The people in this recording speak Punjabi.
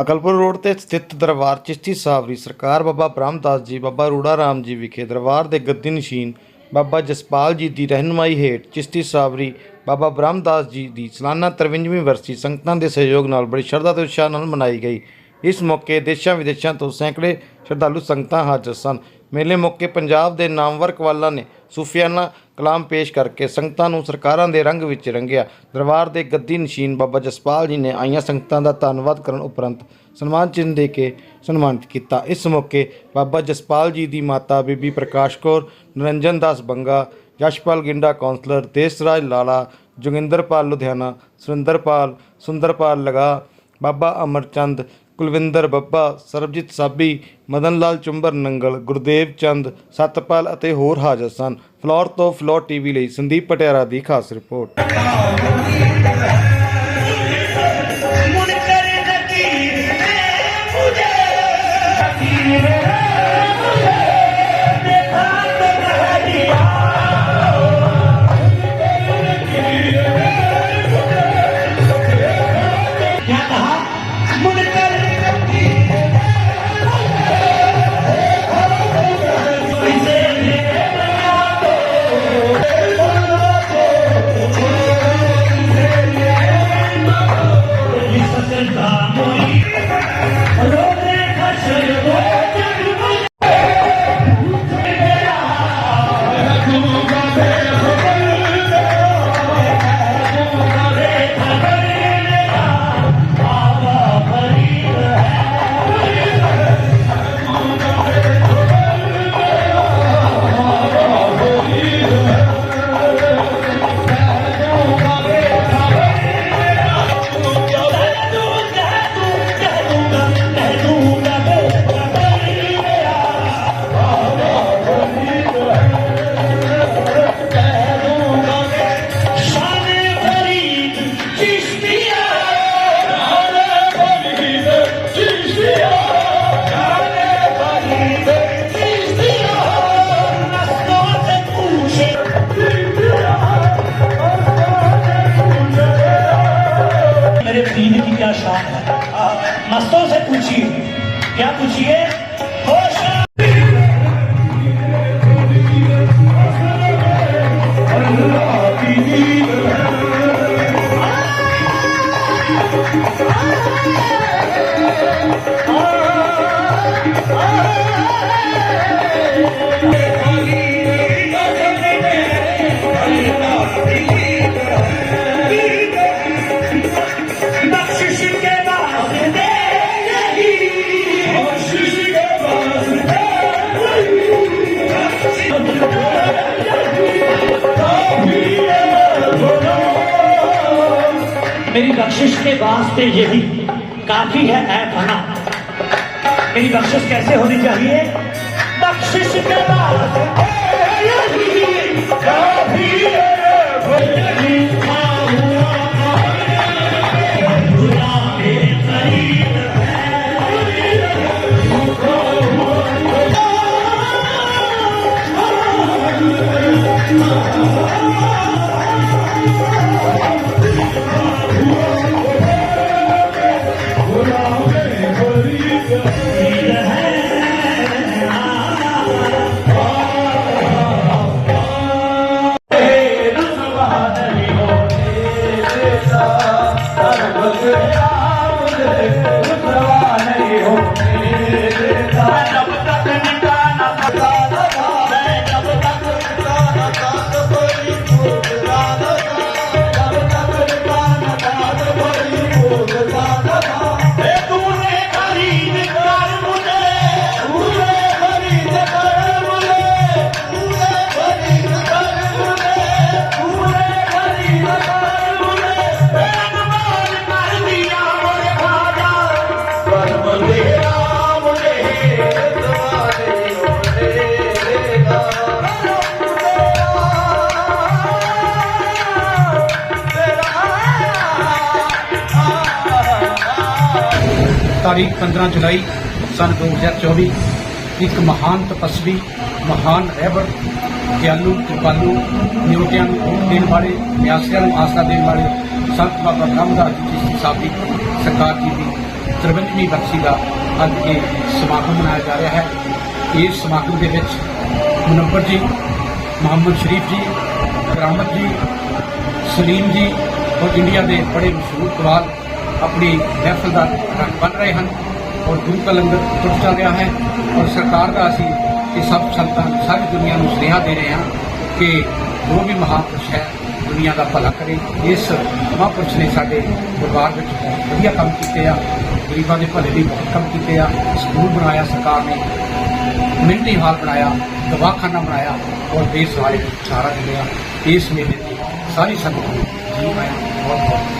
ਅਕਲਪੁਰ ਰੋਡ ਤੇ ਸਥਿਤ ਦਰਬਾਰ ਚਿਸ਼ਤੀ ਸਾਵਰੀ ਸਰਕਾਰ ਬਾਬਾ ਬ੍ਰਹਮਦਾਸ ਜੀ, ਬਾਬਾ ਰੂੜਾ ਰਾਮ ਜੀ ਵਿਖੇ ਦਰਬਾਰ ਦੇ ਗੱਦੀ ਨਸ਼ੀਨ ਬਾਬਾ ਜਸਪਾਲ ਜੀ ਦੀ ਰਹਿਨਮਾਈ ਹੇਠ ਚਿਸ਼ਤੀ ਸਾਵਰੀ ਬਾਬਾ ਬ੍ਰਹਮਦਾਸ ਜੀ ਦੀ ਸਾਲਾਨਾ 53ਵੀਂ ਵਰਸੀ ਸੰਗਤਾਂ ਦੇ ਸਹਿਯੋਗ ਨਾਲ ਬੜੀ ਸ਼ਰਧਾ ਤੇ ਉਤਸ਼ਾਹ ਨਾਲ ਮਨਾਈ ਗਈ। ਇਸ ਮੌਕੇ ਦੇਸ਼ਾਂ ਵਿਦੇਸ਼ਾਂ ਤੋਂ ਸੈਂਕੜੇ ਸ਼ਰਧਾਲੂ ਸੰਗਤਾਂ ਹਾਜ਼ਰ ਸਨ। ਮੇਲੇ ਮੌਕੇ ਪੰਜਾਬ ਦੇ ਨਾਮਵਰ ਕਵਾਲਾਂ ਨੇ ਸੂਫੀਆਨਾ ਕਲਾਮ ਪੇਸ਼ ਕਰਕੇ ਸੰਗਤਾਂ ਨੂੰ ਸਰਕਾਰਾਂ ਦੇ ਰੰਗ ਵਿੱਚ ਰੰਗਿਆ। ਦਰਬਾਰ ਦੇ ਗੱਦੀ ਨਸ਼ੀਨ ਬਾਬਾ ਜਸਪਾਲ ਜੀ ਨੇ ਆਈਆਂ ਸੰਗਤਾਂ ਦਾ ਧੰਨਵਾਦ ਕਰਨ ਉਪਰੰਤ ਸਨਮਾਨ ਚਿੰਨ੍ਹ ਦੇ ਕੇ ਸਨਮਾਨਿਤ ਕੀਤਾ। ਇਸ ਮੌਕੇ ਬਾਬਾ ਜਸਪਾਲ ਜੀ ਦੀ ਮਾਤਾ ਬੀਬੀ ਪ੍ਰਕਾਸ਼ ਕੌਰ ਨਰਿੰਜਨ ਦਾਸ ਬੰਗਾ ਯਸ਼ਪਾਲ ਗਿੰਡਾ ਕਾਉਂਸਲਰ ਦੇਸਰਾਜ ਲਾਲਾ, ਜੋਗਿੰਦਰਪਾਲ ਲੁਧਿਆਣਾ, ਸੁਰਿੰਦਰਪਾਲ, ਸੁੰਦਰਪਾਲ ਲਗਾ, ਬਾਬਾ ਅਮਰਚੰਦ ਕੁਲਵਿੰਦਰ ਬੱਬਾ, ਸਰਬਜੀਤ ਸਾਬੀ ਮਦਨ ਲਾਲ ਚੁੰਬਰ ਨੰਗਲ, ਗੁਰਦੇਵ ਚੰਦ, ਸਤਪਾਲ ਅਤੇ ਹੋਰ ਹਾਜ਼ਰ ਸਨ। ਫਲੋਰ ਤੋਂ ਫਲੋਰ ਟੀਵੀ ਲਈ ਸੰਦੀਪ ਪਟਿਆਰਾ ਦੀ ਖਾਸ ਰਿਪੋਰਟ। मस्तों से पूछिए क्या पूछिए बख्शिश के वास्ते यही काफ़ी है ऐ फना मेरी बख्शिश कैसे होनी चाहिए बख्शिश के वास्ते ਤਾਰੀਖ 15 ਜੁਲਾਈ ਸਨ 2024 ਇੱਕ ਮਹਾਨ ਤਪਸਵੀ, ਮਹਾਨ ਰਹਿਬਰ ਗਿਆਨੂ ਕਿਰਪਾਲੂ ਨਿਉਟਿਆਂ ਨੂੰ ਵੋਟ ਦੇਣ ਵਾਲੇ, ਨਿਆਸਿਆਂ ਨੂੰ ਆਸਰਾ ਦੇਣ ਵਾਲੇ ਸੰਤ ਬਾਬਾ ਰਾਮਦਾਸ ਜੀ ਦੀ ਸਰਕਾਰ ਜੀ ਦੀ 53ਵੀਂ ਬਰਸੀ ਦਾ ਅੱਜ ਇਹ ਸਮਾਗਮ ਮਨਾਇਆ ਜਾ ਰਿਹਾ ਹੈ। ਇਸ ਸਮਾਗਮ ਦੇ ਵਿੱਚ ਮੁਨੱਵਰ ਜੀ, ਮੁਹੰਮਦ ਸ਼ਰੀਫ ਜੀ, ਕਰਾਮਤ ਜੀ, ਸਲੀਮ ਜੀ ਔਰ ਇੰਡੀਆ ਦੇ ਬੜੇ ਮਸ਼ਹੂਰ ਕਵਾਲ ਆਪਣੀ ਮਹਿਫਲ ਦਾ ਰੰਗ ਬਣ ਰਹੇ ਹਨ ਔਰ ਗੁਰੂ ਕਾ ਲੰਗਰ ਟੁੱਟ ਚੱਲ ਰਿਹਾ ਹੈ ਔਰ ਸਰਕਾਰ ਦਾ ਅਸੀਂ ਇਹ ਸਭ ਸੰਤਾਂ ਸਾਰੀ ਦੁਨੀਆ ਨੂੰ ਸੁਨੇਹਾ ਦੇ ਰਹੇ ਹਾਂ ਕਿ ਜੋ ਵੀ ਮਹਾਪੁਰਸ਼ ਹੈ ਦੁਨੀਆ ਦਾ ਭਲਾ ਕਰੇ ਇਸ ਮਹਾਪੁਰਸ਼ ਨੇ ਸਾਡੇ ਦਰਬਾਰ ਵਿੱਚ ਵਧੀਆ ਕੰਮ ਕੀਤੇ ਆ ਗਰੀਬਾਂ ਦੇ ਭਲੇ ਲਈ ਬਹੁਤ ਕੰਮ ਕੀਤੇ ਆ ਸਕੂਲ ਬਣਾਇਆ ਸਰਕਾਰ ਨੇ ਮਿੰਟੀ ਹਾਲ ਬਣਾਇਆ ਦਵਾਖਾਨਾ ਬਣਾਇਆ ਔਰ ਦੇਸ਼ ਵਾਲੇ ਨੂੰ ਸਾਰਾ ਦਿੰਦੇ ਆ ਇਸ ਮੇਲੇ ਦੀ ਸਾਰੀ ਸੰਗਤ ਨੂੰ ਜੀ ਆਇਆਂ ਬਹੁਤ ਬਹੁਤ